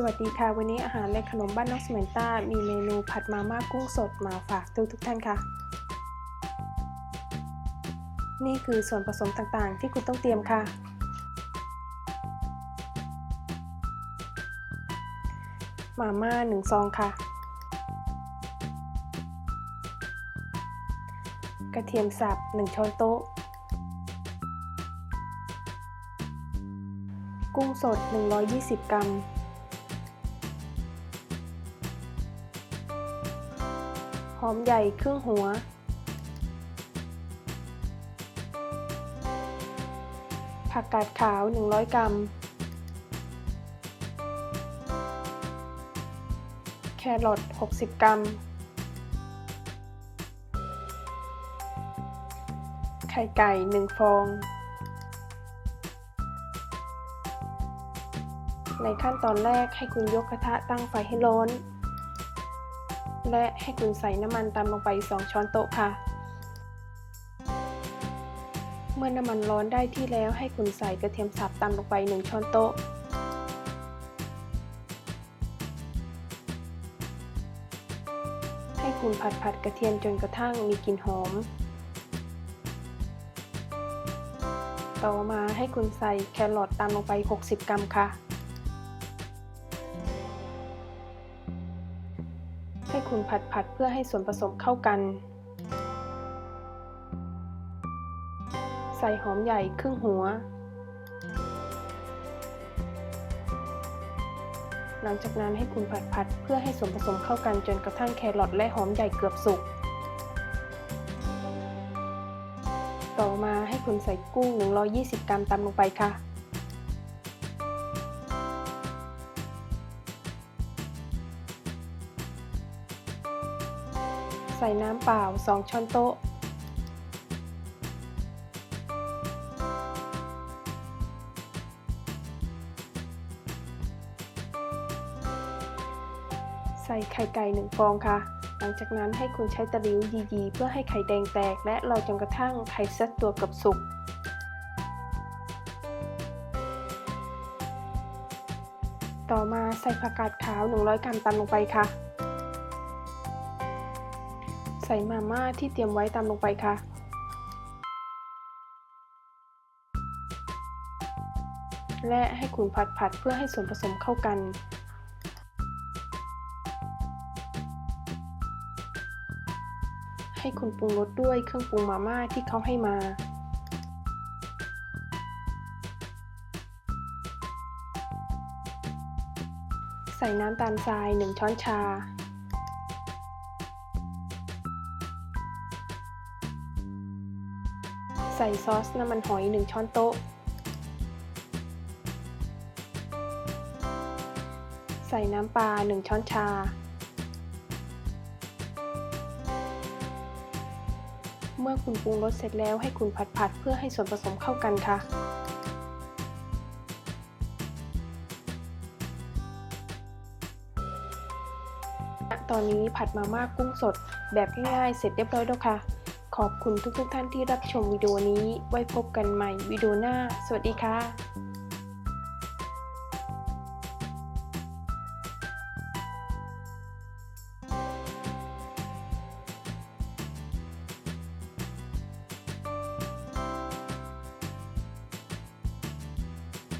สวัสดีค่ะ วันนี้อาหารและขนมบ้านนอกสเมนต้า มีเมนูผัดมาม่ากุ้งสดมาฝากทุกทุกท่านค่ะ นี่คือส่วนผสมต่างๆ ที่คุณต้องเตรียมค่ะ มาม่า1ซองค่ะ กระเทียมสับ 1 ช้อนโต๊ะ กุ้งสด 120 กรัม อมใหญ่ครึ่งหัว ผักกาดขาว 100 กรัม แครอท60 กรัม ไข่ไก่ 1 ฟอง ในขั้นตอนแรกให้คุณยกกระทะตั้งไฟให้ร้อน และให้คุณใส่น้ำมันตามลงไป 2 ช้อนโต๊ะค่ะ เมื่อน้ำมันร้อนได้ที่แล้วให้คุณใส่กระเทียมสับตามลงไป 1 ช้อนโต๊ะ ให้คุณผัดผัดกระเทียมจนกระทั่งมีกลิ่นหอม ต่อมาให้คุณใส่แครอทตามลงไป 60 กรัมค่ะ ให้คุณผัดผัดเพื่อให้ส่วนผสมเข้ากัน ใส่หอมใหญ่ครึ่งหัว หลังจากนั้นให้คุณผัดผัดเพื่อให้ส่วนผสมเข้ากันจนกระทั่งแครอทและหอมใหญ่เกือบสุก ต่อมาให้คุณใส่กุ้ง 120 กรัมตามลงไปค่ะ ใส่น้ำเปล่า 2 ช้อนโต๊ะ ใส่ไข่ไก่1ฟองค่ะ หลังจากนั้นให้คุณใช้ตะลิวยีๆ เพื่อให้ไข่แดงแตก และรอจนกระทั่งไข่เซตตัวเกับสุกต่อมาใส่ผักกาดขาว 100 กรัมตามลงไปค่ะ ใส่มาม่าที่เตรียมไว้ตามลงไปค่ะ และให้คุณผัดผัดเพื่อให้ส่วนผสมเข้ากัน ให้คุณปรุงรสด้วยเครื่องปรุงมาม่าที่เขาให้มาใส่น้ำตาลทราย 1 ช้อนชา ใส่ซอสน้ำมันหอย 1 ช้อนโต๊ะ ใส่น้ำปลา 1 ช้อนชา เมื่อคุณปรุงรสเสร็จแล้วให้คุณผัดผัดเพื่อให้ส่วนผสมเข้ากันค่ะตอนนี้ผัดมาม่ากุ้งสดแบบง่ายๆเสร็จเรียบร้อยแล้วค่ะ ขอบคุณทุกๆทท่านที่รับชมวิดีโอนี้ ไว้พบกันใหม่วิดีโอหน้า สวัสดีค่ะ